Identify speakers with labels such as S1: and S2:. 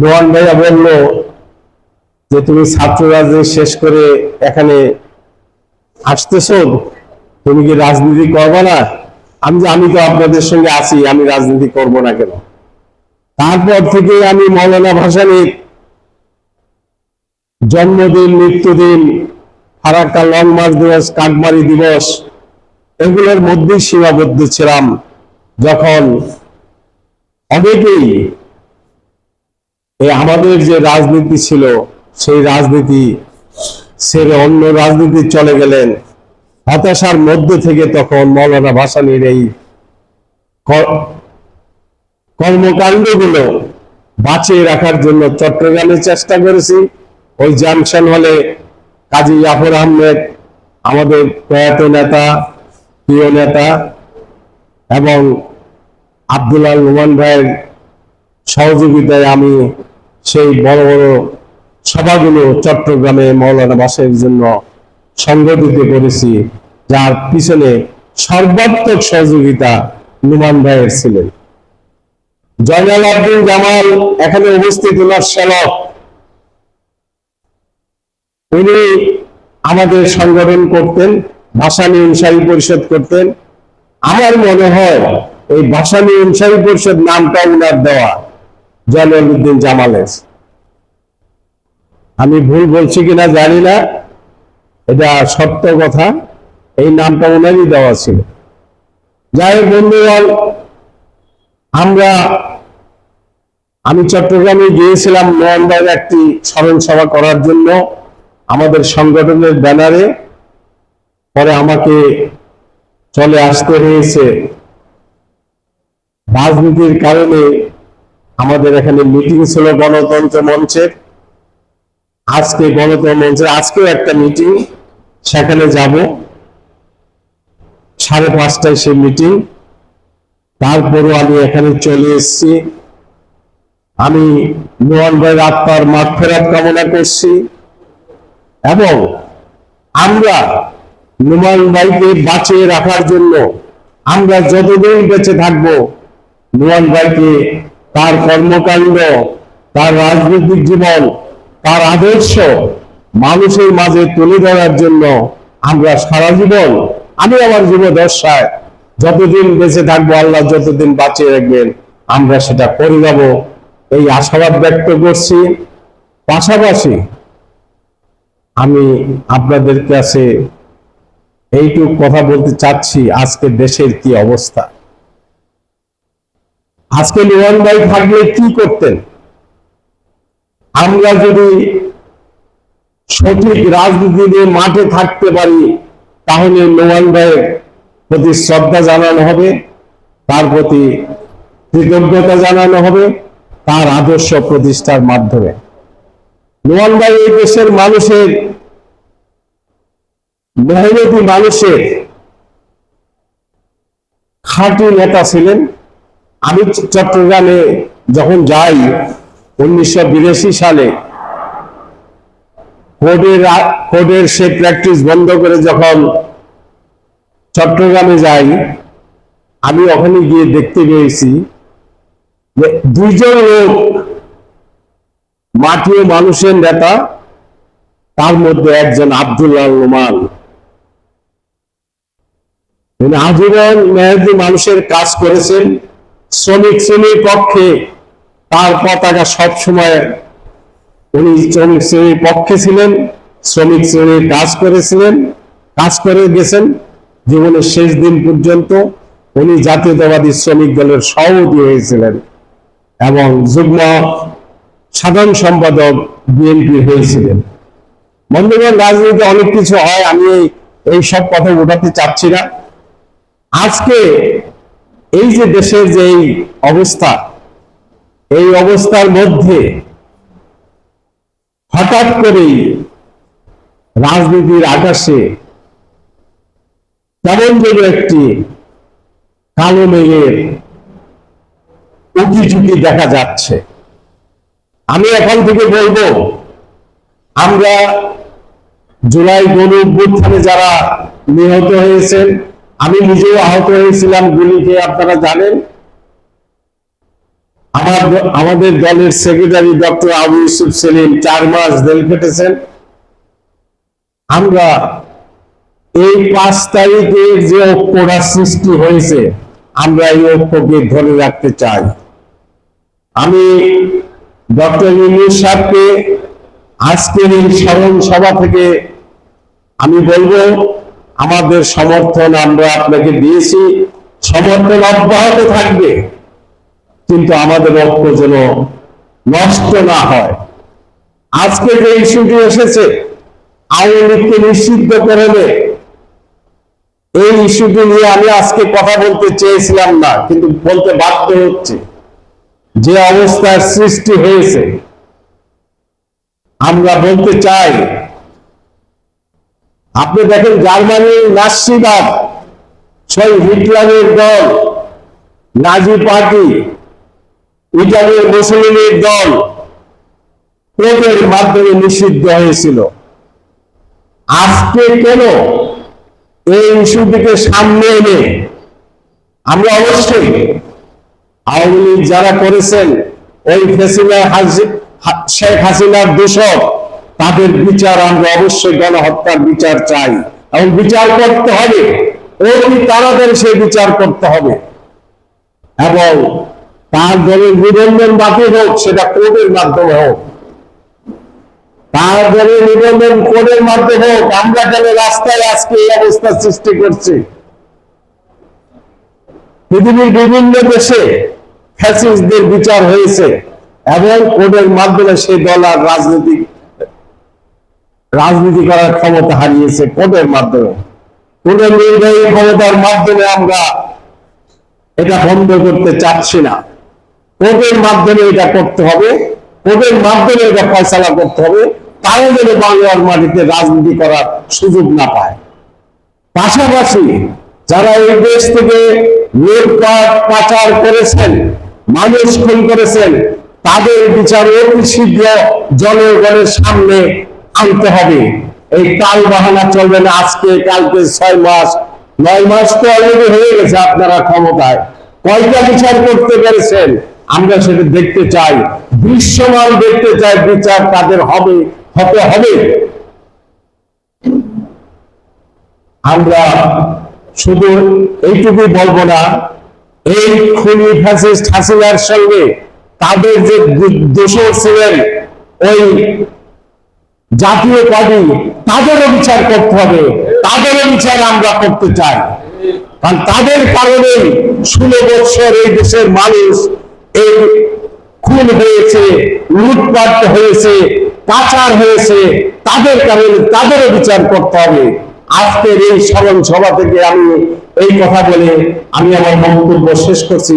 S1: নোয়ান ভাইয়া বলল যে, তুমি ছাত্র রাজনীতি শেষ করে এখানে আসতেছ? তুমি কি রাজনীতি করবে না? আমি আমি তো আপনাদের সঙ্গে আছি, আমি রাজনীতি করব না কেন? তারপর থেকে আমি মৌলানা ভাসানির জন্মদিন, মৃত্যুদিন, ফারাক্কা লং মার্চ দিবস, কাকমারি দিবস, এগুলোর মধ্যেই সীমাবদ্ধ ছিলাম যখন অনেকেই এই আমাদের যে রাজনীতি ছিল, সেই রাজনীতি ছেড়ে অন্য রাজনীতি চলে গেলেন। হতাশার মধ্যে থেকে তখন মৌলানা ভাসানির এই কর্মকাণ্ডগুলো বাঁচিয়ে রাখার জন্য চট্টগ্রামে চেষ্টা করেছি। ওই জাংশন হলে কাজী জাফর আহমেদ, আমাদের প্রয়াত নেতা, প্রিয় নেতা এবং আব্দুল্লাহ রুমান ভাইয়ের সহযোগিতায় আমি সেই বড় বড় সভাগুলো চট্টগ্রামে মৌলানা বাসের জন্য সংগঠিত করেছি যার পিছনে সর্বাত্মক সহযোগিতা নুমান ভাইয়ের ছিলেন জয়নাল আব্দুল জামাল এখানে উপস্থিত ওনার শ্যালক উনি আমাদের সংগঠন করতেন ভাসানী অনুসারী পরিষদ করতেন। আমার মনে হয় এই ভাসানী অনুসারী পরিষদ নামটা উনার দেওয়া। জয়নাল উদ্দিন জামালের আমি ভুল বলছি কিনা জানি না। এটা সত্য কথা। এই নামটা ওনারই দেওয়া ছিল। যাই হোক বন্ধুগণ, আমরা, আমি চট্টগ্রামে গিয়েছিলাম নয়নবার একটি স্মরণ সভা করার জন্য আমাদের সংগঠনের ব্যানারে। পরে আমাকে চলে আসতে হয়েছে। রাজনীতির কারণে আমাদের এখানে মিটিং ছিল গণতন্ত্র মঞ্চের আজকে গণতন্ত্র মঞ্চের আজকেও একটা মিটিং সেখানে যাব। সাড়ে পাঁচটায় সেই মিটিং তারপরও আমি এখানে চলে এসেছি। আমি নোয়ান ভাইয়ের আত্মার মাঠ ফেরাত কামনা করছি। এবং আমরা নুমান ভাইকে বাঁচিয়ে রাখার জন্য আমরা যতদিন বেঁচে থাকব, নুমান ভাইকে তার কর্মকাণ্ড, তার রাজনৈতিক জীবন, তার আদর্শ মানুষের মাঝে তুলে ধরার জন্য আমরা সারা জীবন, আমি আমার জীবদশায় যতদিন বেঁচে থাকব, আল্লাহ যতদিন বাঁচিয়ে রাখবেন, আমরা সেটা করে যাব। এই আশাবাদ ব্যক্ত করছি। পাশাপাশি আমি আপনাদের কাছে এইটুক কথা বলতে চাচ্ছি, আজকে দেশের কি অবস্থা। আজকে লিওন ভাই থাকলে কি করতেন? আমরা যদি সঠিক রাজনীতি নিয়ে মাঠে থাকতে পারি, তাহলে নোমান ভাইয়ের প্রতি শ্রদ্ধা জানানো হবে, তার প্রতি কৃতজ্ঞতা জানানো হবে, তার আদর্শ প্রতিষ্ঠার মাধ্যমে। নোমান ভাই এই দেশের মানুষের, মেহনতি মানুষের খাঁটি নেতা ছিলেন। আমি চট্টগ্রামে যখন যাই, উনিশশো বিরাশি সালে কোর্টের কোর্টের সে প্র্যাকটিস বন্ধ করে যখন চট্টগ্রামে যাই, আমি ওখানে গিয়ে দেখতে পেয়েছি দুইজন লোক মাটি ও মানুষের নেতা, তার মধ্যে একজন আব্দুল্লাহ রোমান আজীবন মেহেদি মানুষের কাজ করেছেন। শ্রমিক শ্রেণির পক্ষে তার পতাকা সব সময় উনি শ্রমিক শ্রেণির পক্ষে ছিলেন, শ্রমিক শ্রেণির কাজ করেছিলেন, কাজ করে গেছেন। জীবনের শেষ দিন পর্যন্ত উনি জাতীয়তাবাদী শ্রমিক দলের সভাপতি হয়েছিলেন এবং যুগ্ম সাধারণ সম্পাদক বিএনপি হয়েছিলেন। বন্ধুগণ রাজনীতি অনেক কিছু হয়, আমি এই সব কথা উঠাতে চাচ্ছি না। আজকে এই যে দেশের যে এই অবস্থা, এই অবস্থার মধ্যে হঠাৎ করেই রাজনীতির আকাশে কেমন যেন একটি কালো মেঘের উঁকি ঝুঁকি দেখা যাচ্ছে। আমি এখন থেকে বলব, আমরা জুলাই গণ যারা নিহত হয়েছেন আমি নিজেও আহত হয়েছিলাম গুলি খেয়ে আপনারা জানেন। আমার আমাদের দলের সেক্রেটারি ডক্টর আবু ইউসুফ সেলিম চার মাস জেল কেটেছেন আমরা এই পাঁচ তারিখের যে ঐক্যটা সৃষ্টি হয়েছে, আমরা এই ঐক্যকে ধরে রাখতে চাই। আমি ডক্টর ইউনুস সাহেবকে আজকের এই স্মরণ সভা থেকে আমি বলব আমাদের সমর্থন আমরা আপনাকে দিয়েছি। সমর্থন অব্যাহত থাকবে। কিন্তু আমাদের ঐক্য যেন নষ্ট না হয়। আজকে যে ইস্যুটি এসেছে, আওয়ামী লীগকে নিষিদ্ধ করবে এই ইস্যুটি নিয়ে আমি আজকে কথা বলতে চেয়েছিলাম না, কিন্তু বলতে বাধ্য হচ্ছে। যে অবস্থার সৃষ্টি হয়েছে, আমরা বলতে চাই আপনি দেখেন জার্মানির নাসিবাদ সেই হিটলারের দল, নাজি পার্টি, ইটালির মুসলিমের দল প্রোপের মাধ্যমে নিষিদ্ধ হয়েছিল। আজকে কেন এই ইস্যুটিকে সামনে এনে আমরা অবশ্যই আওয়ামী যারা করেছেন, ওই ফেসিলা শেখ হাসিনার দূষক তাদের বিচার আমরা অবশ্যই গণহত্যার বিচার চাই। এবং বিচার করতে হবে। অতি তাড়াতাড়ি সেই বিচার করতে হবে। এবং তার দলের নিবন্ধন বাতিল হোক, সেটা কোর্টের মাধ্যমে হোক। তার দলের নিবন্ধন কোর্টের মাধ্যমে হোক, আমরা কেন রাস্তায় আজকে এই অবস্থা সৃষ্টি করছি? পৃথিবীর বিভিন্ন দেশে ফ্যাসিস্টদের বিচার হয়েছে। এবং কোর্টের মাধ্যমে সেই দল আর রাজনৈতিক রাজনীতি করার ক্ষমতা হারিয়েছে কোর্টের মাধ্যমে। কোর্টের নির্বাহী ক্ষমতার মাধ্যমে আমরা এটা বন্ধ করতে চাচ্ছি না। কোর্টের মাধ্যমে এটা করতে হবে কোর্টের মাধ্যমে এটা ফয়সালা করতে হবে তারা যেন বাংলার মাটিতে রাজনীতি করার সুযোগ না পায়। পাশাপাশি যারা এই দেশ থেকে লুটপাট, পাচার করেছেন, মানুষ খুন করেছেন, তাদের বিচার অতি শীঘ্র জনগণের সামনে আনতে হবে। এই কাল বাহানা চলবে না আজকে, কালকে ছয় মাস। নয় মাস তো অলরেডি হয়ে গেছে আপনারা ক্ষমতায়। কয়টা বিচার করতে পেরেছেন? আমরা সেটা দেখতে চাই। দৃশ্যমান দেখতে চাই, বিচার তাদের হবে, হতে হবে। আমরা শুধু এইটুকুই বলব না, এই খুনি ফ্যাসিস্ট হাসিনার সঙ্গে তাদের যে দু- দোষর ছিলেন, ওই জাতীয় পার্টি তাদেরও বিচার করতে হবে, তাদেরও বিচার আমরা করতে চাই। কারণ তাদের কারণে ষোলো বৎসর এই দেশের মানুষ এই খুন হয়েছে, লুটপাট হয়েছে, পাচার হয়েছে, তাদের কারণে তাদেরও বিচার করতে হবে। আজকের এই স্মরণ সভা থেকে আমি এই কথা বলে আমি আমার বক্তব্য শেষ করছি।